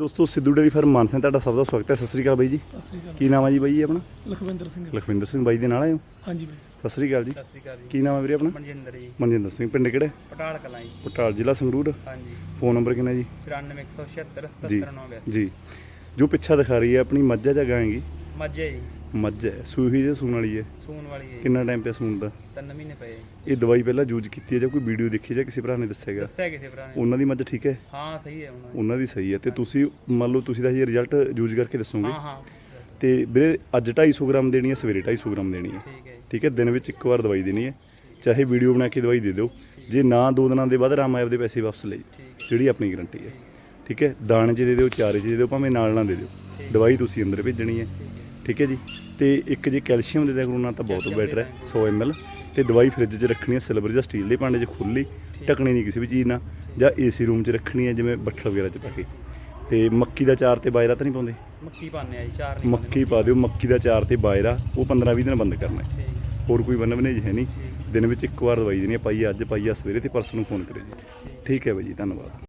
ਦੋਸਤੋ Sidhu dairy farm Mansa ਤੁਹਾਡਾ ਸਭ ਦਾ ਸਵਾਗਤ ਹੈ। ਸਤਿ ਸ੍ਰੀ ਅਕਾਲ ਬਾਈ ਜੀ। ਸਤਿ ਸ੍ਰੀ ਅਕਾਲ। ਕੀ ਨਾਮ ਹੈ ਜੀ ਬਾਈ ਜੀ ਆਪਣਾ? ਲਖਵਿੰਦਰ ਸਿੰਘ। ਲਖਵਿੰਦਰ ਸਿੰਘ ਬਾਈ ਦੇ ਨਾਲ ਆਏ ਹੋ? ਹਾਂਜੀ ਬਾਈ। ਸਤਿ ਸ੍ਰੀ ਅਕਾਲ ਜੀ। ਸਤਿ ਸ਼੍ਰੀ ਅਕਾਲ ਜੀ। ਕੀ ਨਾਮ ਹੈ ਵੀਰੇ ਆਪਣਾ? ਮਨਜਿੰਦਰ ਜੀ। ਮਨਜਿੰਦਰ ਸਿੰਘ ਪਿੰਡ ਕਿਹੜੇ? ਪਟਾਲ ਕਲਾਂ ਜੀ। ਪਟਾਲ ਜ਼ਿਲ੍ਹਾ ਸੰਗਰੂਰ। ਹਾਂਜੀ। ਫੋਨ ਨੰਬਰ ਕਿੰਨਾ ਜੀ? 94176 ਜੀ 77982 ਜੀ। ਜੋ ਪਿੱਛਾ ਦਿਖਾ ਰਹੀ ਹੈ ਆਪਣੀ ਮੱਝ ਜਾਂ ਗਾਏਗੀ? ਮੱਝੇ ਜੀ। ਮੱਝ ਹੈ ਸੂਹੀ ਜੇ ਸੂਣ ਵਾਲੀ ਹੈ? ਸੂਣ ਵਾਲੀ ਹੈ ਜੀ। ਕਿੰਨਾ ਟਾਈਮ ਪਿਆ ਸੂਣ ਦਾ? ਤਿੰਨ ਮਹੀਨੇ ਪਏ ਜੀ। ਇਹ ਦਵਾਈ ਪਹਿਲਾਂ ਯੂਜ਼ ਕੀਤੀ ਹੈ ਜਾਂ ਕੋਈ ਵੀਡੀਓ ਦੇਖੀ ਜਾਂ ਕਿਸੇ ਭਰਾ ਨੇ ਦੱਸਿਆਗਾ ਦੱਸਿਆ ਕਿਸੇ ਭਰਾ ਨੇ। ਉਹਨਾਂ ਦੀ ਮੱਝ ਠੀਕ ਹੈ? ਹਾਂ ਸਹੀ ਹੈ ਉਹਨਾਂ ਦੀ। ਉਹਨਾਂ ਦੀ ਸਹੀ ਹੈ। ਤੇ ਤੁਸੀਂ ਮੰਨ ਲਓ ਤੁਸੀਂ ਦਾ ਇਹ ਰਿਜ਼ਲਟ ਯੂਜ਼ ਕਰਕੇ ਦੱਸੋਗੇ। ਹਾਂ ਹਾਂ। ਤੇ ਵੀਰੇ ਅੱਜ 250 ਗ੍ਰਾਮ ਦੇਣੀ ਹੈ ਸਵੇਰੇ 250 ਗ੍ਰਾਮ ਦੇਣੀ ਹੈ। ਠੀਕ ਹੈ ਜੀ। ਠੀਕ ਹੈ ਦਿਨ ਵਿੱਚ ਇੱਕ ਵਾਰ ਦਵਾਈ ਦੇਣੀ ਹੈ। ਚਾਹੇ ਵੀਡੀਓ ਬਣਾ ਕੇ ਦਵਾਈ ਦੇ ਦਿਓ। ਜੇ ਨਾ ਦੋ ਦਿਨਾਂ ਦੇ ਬਾਅਦ ਆਰਾਮ ਆਏ ਆਪਦੇ ਪੈਸੇ ਵਾਪਸ ਠੀਕ ਹੈ। ਜਿਹੜੀ ਆਪਣੀ ਗਾਰੰਟੀ ਹੈ। ਠੀਕ ਹੈ ਦਾਣੇ 'ਚ ਦੇ ਦਿਓ ਚਾਰੇ 'ਚ ਦੇ ਦਿਓ ਭਾਵੇਂ ਨਾਲ ਨਾ ਦੇ ਦਿਓ। ਦਵਾਈ ਤੁਸੀਂ ਅੰਦਰ ਭੇਜਣੀ ਹੈ। ਠੀਕ ਹੈ ਜੀ? ਤੇ ਇੱਕ ਜੇ ਕੈਲਸ਼ੀਅਮ ਦੇ ਦਿਆ ਕਰੋ ਨਾ ਤਾਂ ਬਹੁਤ ਬੈਟਰ ਹੈ ਦੇ 100 ml ਤੇ ਦਵਾਈ ਫ੍ਰਿਜ 'ਚ ਰੱਖਣੀ ਹੈ ਸਿਲਵਰ ਜਾਂ ਸਟੀਲ ਦੇ ਭਾਂਡੇ 'ਚ ਖੁੱਲੀ ਢੱਕਣੀ ਨਹੀਂ ਕਿਸੇ ਵੀ ਚੀਜ਼ ਨਾਲ ਜਾਂ ਏਸੀ ਰੂਮ 'ਚ ਰੱਖਣੀ ਹੈ ਜਿਵੇਂ ਬੱਠਲ ਵਗੈਰਾ 'ਚ ਪਾ ਕੇ। ਤੇ ਮੱਕੀ ਦਾ ਚਾਰ ਤੇ ਬਾਜਰਾ ਤਾਂ ਨਹੀਂ ਪਾਉਂਦੇ? ਮੱਕੀ ਪਾਉਂਦੇ ਆ ਜੀ ਚਾਰ ਨਹੀਂ ਮੱਕੀ ਪਾ ਦਿਓ ਮੱਕੀ ਦਾ ਚਾਰ ਤੇ ਬਾਜਰਾ ਉਹ 15-20 ਦਿਨ ਬੰਦ ਕਰਨਾ ਹੈ। ਹੋਰ ਕੋਈ ਬੰਨ ਬਨੇ ਹੈ ਨਹੀਂ। ਦਿਨ ਵਿੱਚ ਇੱਕ ਵਾਰ ਦਵਾਈ ਦੇਣੀ ਹੈ ਪਾਈ ਅੱਜ ਪਾਈ ਆ ਸਵੇਰੇ ਤੇ ਪਰਸੋਂ ਨੂੰ ਫੋਨ ਕਰਿਓ ਜੀ। ਠੀਕ ਹੈ ਬਾਈ ਜੀ ਧੰਨਵਾਦ।